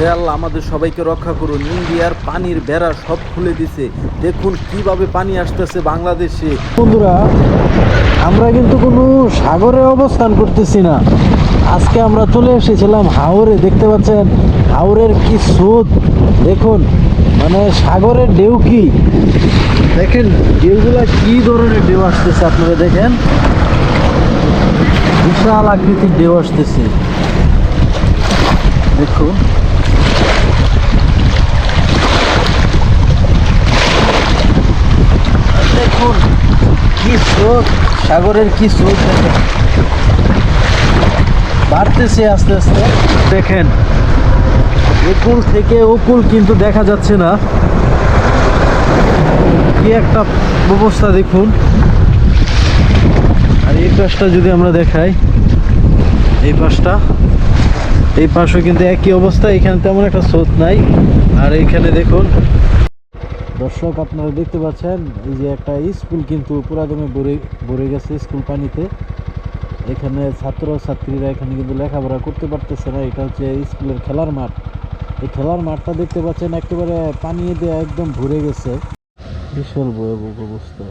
হে আল্লাহ, আমাদের সবাইকে রক্ষা করুন। ইন্ডিয়ার পানির বেড়া সব খুলে দিছে। দেখুন কীভাবে পানি আসতেছে বাংলাদেশে। বন্ধুরা, আমরা কিন্তু কোনো সাগরে অবস্থান করতেছি না। আজকে আমরা চলে এসেছিলাম হাওরে, দেখতে পাচ্ছেন? হাওরের কি স্রোত? দেখুন মানে সাগরের ঢেউ কি? দেখেন, ঢেউগুলা কি ধরনের ঢেউ আসতেছে আপনারা দেখেন? বিশাল আকৃতির ঢেউ আসতেছে। দেখুন দেখুন কি স্রোত সাগরের কি স্রোত দেখেন? বাড়তেছে আস্তে আস্তে। দেখেন, একুল থেকে ওকুল কিন্তু দেখা যাচ্ছে না। কি একটা অবস্থা দেখুন। আর এই পাশটা যদি আমরা দেখাই, এই পাশটা, এই পাশও কিন্তু একই অবস্থা। এখানে তেমন একটা স্রোত নাই। আর এইখানে দেখুন দর্শক, আপনারা দেখতে পাচ্ছেন, এই যে একটা স্কুল কিন্তু পুরাদমে ভরে ভরে গেছে স্কুল পানিতে। এখানে ছাত্র ছাত্রীরা এখানে কিন্তু লেখাপড়া করতে পারতেছে না, এটা হচ্ছে স্কুলের খেলার মাঠ। এই খেলার মাঠটা দেখতে পাচ্ছেন, একেবারে পানি দিয়ে একদম ভরে গেছে। বিশাল ভয়াবহ অবস্থা।